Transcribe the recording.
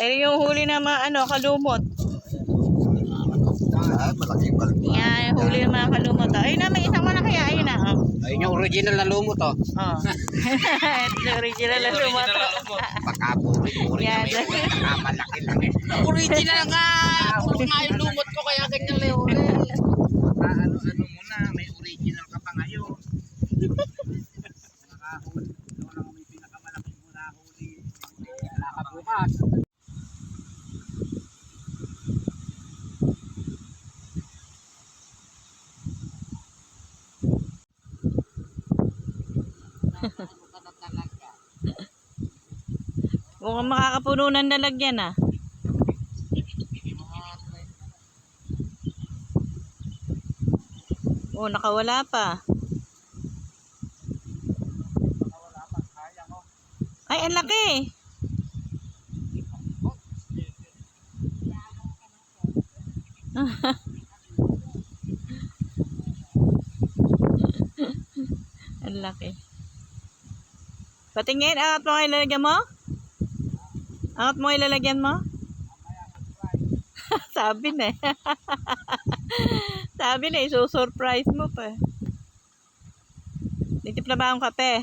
Ay, yung huli na mga ano, kalumot. Ah, malaking. Yan, yung huli ng mga kalumot. oh. Ayun na, may isang malaki. Ayun na. Oh. Ayun yung original na lumot oh. Oh. Ito yung original na lumot. Pagkapuri-puri Yan. na may nakamalaki lang eh. Original nga! Puro nga yung lumot ko kaya ganyan leore. Ano-ano mo na, may original ka pa ngayon. Nakahuli. Ito lang may pinakamalaki mo nakahuli. Nakabukas. Mukhang makakapuno ng lalagyan ah. Oh, nakawala pa. Ay, ang laki. ang laki. Patingin, angat mo kayo lalagyan mo? Angat mo ilalagyan mo? Sabi na eh. Sabi na, isusurprise mo pa. Nitip na ba ang kape?